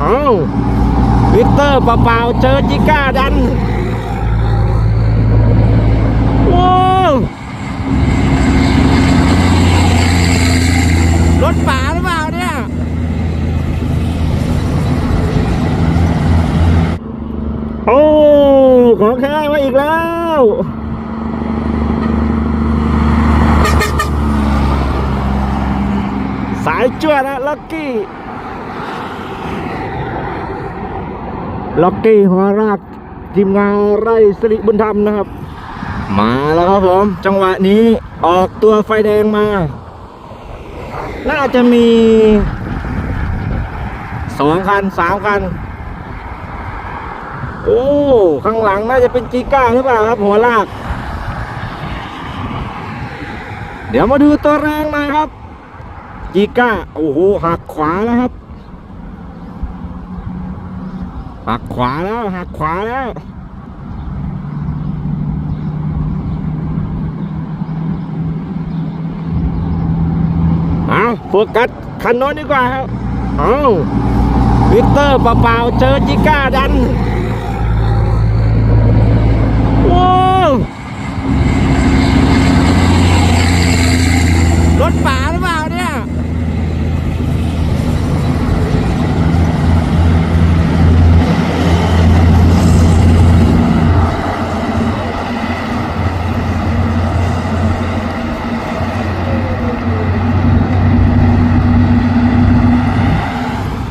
เอ้าวิกเตอร์เปล่าๆเจอจิก้าดันว้าวรถป่าหรือเปล่าเนี่ยโอ้ของแท้มาอีกแล้วสายจวดนะล็อกกี้ ล็อกกี้หัวรากทีมงานไร่สิริบุญธรรมนะครับ มาแล้วครับผม จังหวะนี้ออกตัวไฟแดงมา น่าจะมีสองคันสามคัน โอ้ ข้างหลังน่าจะเป็นจีก้าหรือเปล่าครับ หัวลาก เดี๋ยวมาดูตัวแรงมาครับ จีก้า โอ้โหหักขวาแล้วครับ หักขวาแล้วหักขวาแล้วเอาโฟกัสคันโน้นดีกว่าครับเอาวิกเตอร์เปล่าๆเจอจิก้าดัน ว้าวรถป่าหรือเปล่าเนี่ย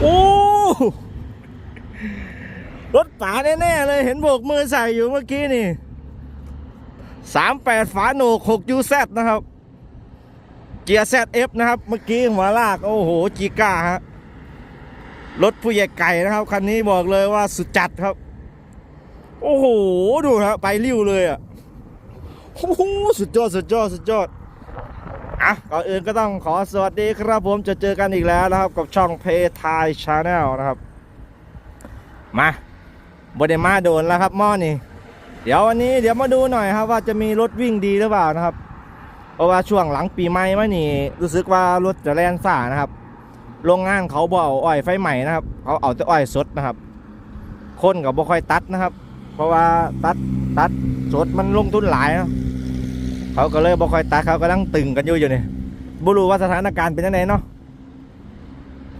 โอ้ รถ ป๋าแน่ๆเลยเห็นโบกมือใส่อยู่เมื่อกี้นี่สามแปดฝาโหนกหกยูแซนะครับ เกียร์แซเอฟนะครับ เมื่อกี้หัวลาก โอ้โห จีก้าฮะรถผู้ใหญ่ไก่นะครับ คันนี้บอกเลยว่าสุดจัดครับ โอ้โห ดูครับไปริ้วเลยอะโอ้โหสุดยอดสุดยอดสุดยอดอะก่อนอื่นก็ต้องขอสวัสดีครับผมจะเจอกันอีกแล้วนะครับ กับช่องเพทายชาแนลนะครับ มา บไดมาโดนแล้วครับหม้อนี่ เดี๋ยววันนี้เดี๋ยวมาดูหน่อยครับ ว่าจะมีรถวิ่งดีหรือเปล่านะครับ เพราะว่าช่วงหลังปีใหม่มานี่ รู้สึกว่ารถจะแล่นซ่านะครับ โรงงานเขาบ่เอาอ้อยไฟใหม่นะครับ เขาเอาแต่อ้อยสดนะครับ คนกับบ่ค่อยตัดนะครับ เพราะว่าตัดตัดสดมันลงทุนหลายเนาะเขาก็เลยบ่ค่อยตัดเขากำลังตึงกันอยู่อยู่นี่บ่รู้ว่าสถานการณ์เป็นยังไงเนาะ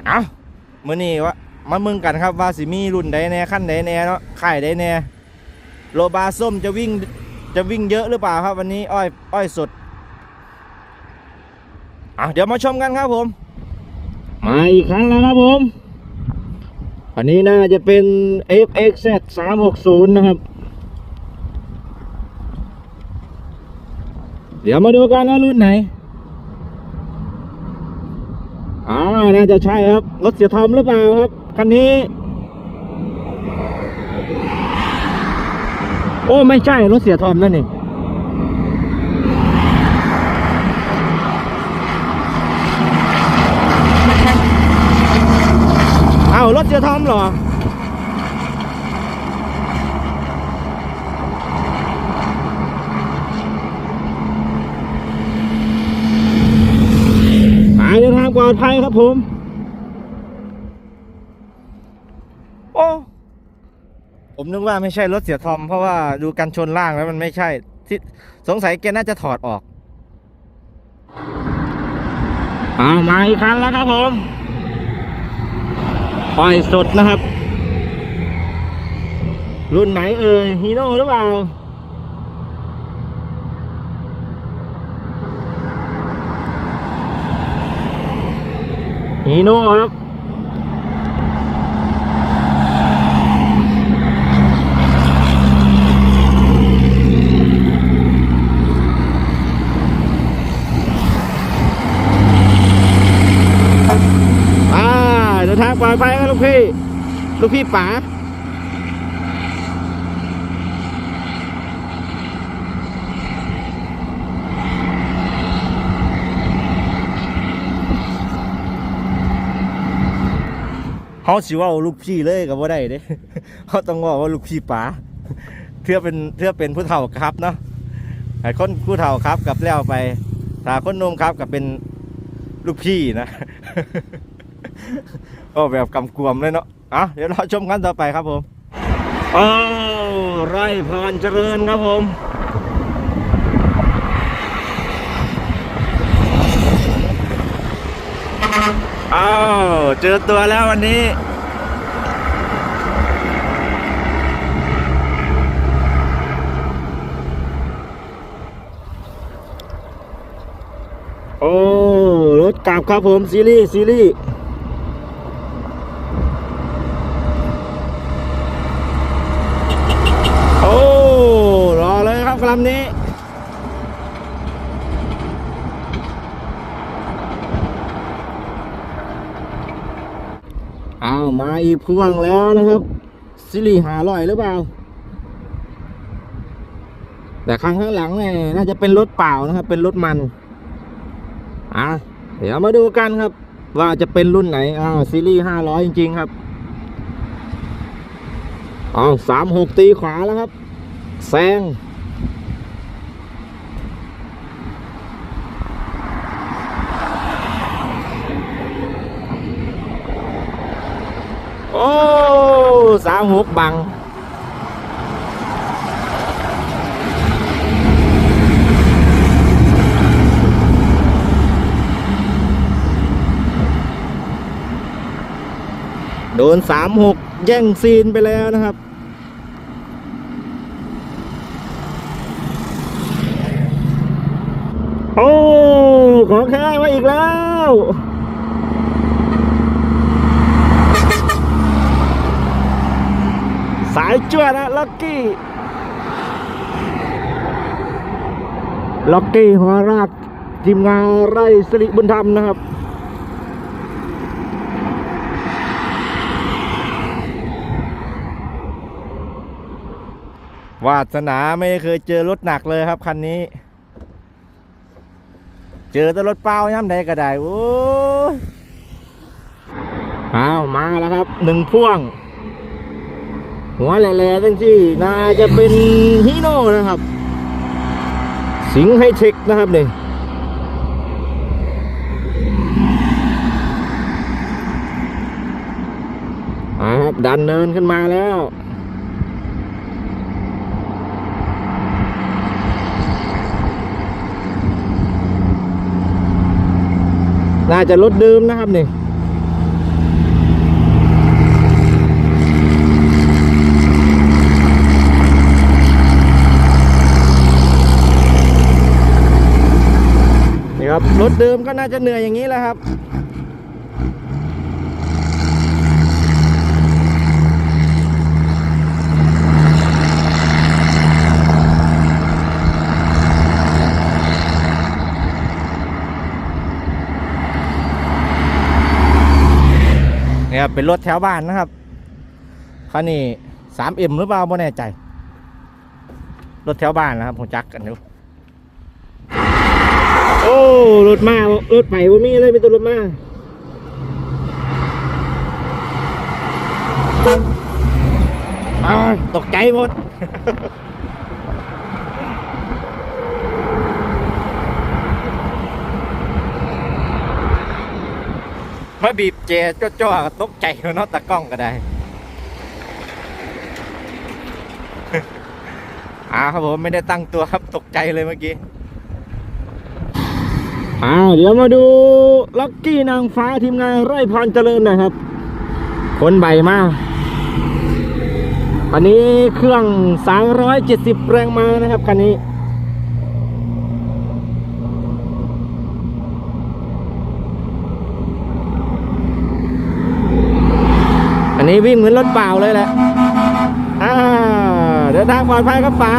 เอามื้อนี้วะ มามึงกันครับว่าสิมีรุ่นใดแน่ขั้นใดแน่เนาะค่ายใดแน่โลบาส้มจะวิ่งจะวิ่งเยอะหรือเปล่าครับวันนี้อ้อยอ้อยสดอะเดี๋ยวมาชมกันครับผม มาอีกครั้งแล้วครับผม อันนี้น่าจะเป็น FXZ 360 นะครับ เดี๋ยวมาดูกันว่ารุ่นไหนอ่าน่าจะใช่ครับ รถเสียทอมหรือเปล่าครับ คันนี้ โอ้ไม่ใช่รถเสียทอมนั่นนี่เอารถเสียทอมเหรอหาเดินทางปลอดภัยครับผม โอ้ ผมนึกว่าไม่ใช่รถเสียทอมเพราะว่าดูกันชนล่างแล้วมันไม่ใช่ที่สงสัยแกน่าจะถอดออกอามาอีกครั้งแล้วครับผมปล่อยสดนะครับ รุ่นไหนเอ่ยฮีโน่หรือเปล่าฮีโน่ครับ อ่าเดินทางป ลอดภัยไหมลูกพี่ ลูกพี่ป๋าเขาสิว่าลูกพี่เลยกับว่าได้เด้เขาต้องว่าว่าลูกพี่ป๋าเพื่อเป็นเพื่อเป็นผู้เฒ่าครับเนาะไอ้คนผู้เฒ่าครับกับแล้วไปถ้าคนนมครับกับเป็นลูกพี่นะ ก็แบบกำกวมเลยเนาะอะเดี๋ยวเราชมกันต่อไปครับผมอ้าวไร่พรเจริญครับผมอ้าวเจอตัวแล้ววันนี้โอ้รถกลับครับผมซีรีส์ซีรีส์โอ้ รอ เลยครับลำนี้เอามาอีกพวงแล้วนะครับ ซิริหาลอยหรือเปล่า แต่ข้างข้างหลังเนี่ยน่าจะเป็นรถเปล่านะครับ เป็นรถมัน อะ เดี๋ยวมาดูกันครับ ว่าจะเป็นรุ่นไหน อ้าวซีรีส์ห้าร้อยจริง ๆ ครับอ้าวสามหกตีขวาแล้วครับ แซง โอ้สามหกบังโดนสามหกแย่งซีนไปแล้วนะครับ โอ้ ขอแค่มาอีกแล้ว สายจวดนะล็อกกี้ ล็อกกี้หัวรากทีมงานไร่สิริบุญธรรมนะครับ วาสนาไม่เคยเจอรถหนักเลยครับคันนี้ เจอแต่รถเปล่าย่ำใดก็ได้โอ้ยอ้าวมาแล้วครับหนึ่งพ่วง หัวแหล่ๆตั้งที่น่าจะเป็นฮีโน่นะครับ สิงห์ไฮเทคนะครับนี่อ่าครับดันเนินขึ้นมาแล้วน่าจะรถเดิมนะครับนี่ ครับ รถเดิมก็น่าจะเหนื่อยอย่างนี้แหละครับนี่ครับเป็นรถแถวบ้านนะครับคันนี้สามเอ็มหรือเปล่าไม่แน่ใจ รถแถวบ้านนะครับผมจักกันอยู่ โอ้รถมารถไผ่บ่มีเลยเป็นตัวรถมาอ้าวตกใจหมดมาบีบเจจ้จ่อๆก็ตกใจเนาะตะกล้องก็ได้อ่าครับผมไม่ได้ตั้งตัวครับตกใจเลยเมื่อกี้ อ้าวเดี๋ยวมาดูล็อกกี้นางฟ้าทีมงานไร่พรเจริญนะครับคนใบมากคันนี้เครื่อง 370 แรงม้านะครับคันนี้อันนี้วิ่งเหมือนรถเปล่าเลยแหละอ่าเดินทางปลอดภัยครับป๋า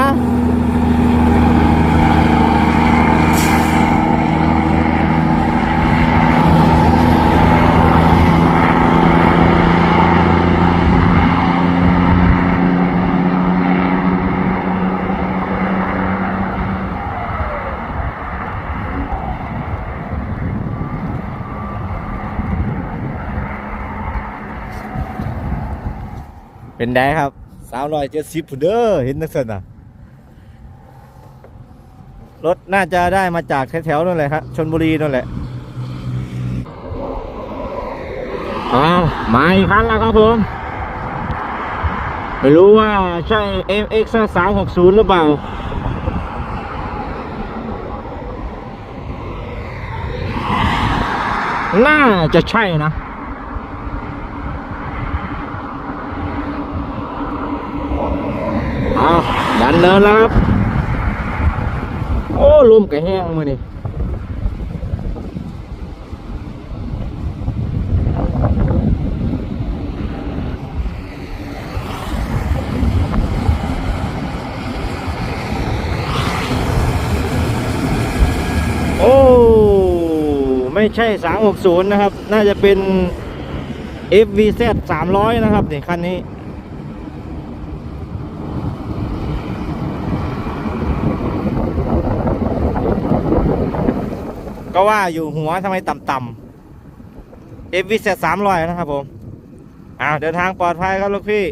เป็นไดครับสาวร้อยเจ็ดสิบเด้อเห็นนักสนะรถน่าจะได้มาจากแถวๆนั่นแหละครับชนบุรีนั่นแหละอ้าวมาอีกครั้งแล้วครับผมไม่รู้ว่าใช่ MX 360 หรือเปล่า น่าจะใช่นะ เอาดันเนินแล้วครับ โอ้ลมกระแห้งมือนี่โอ้ ไม่ใช่ 360 นะครับ น่าจะเป็น FVZ 300 นะครับนี่คันนี้ ก็ว่าอยู่หัวทำไมต่ำๆเอฟวิเศษสามรอยนะครับผมอ่าเดินทางปลอดภัยครับลูกพี่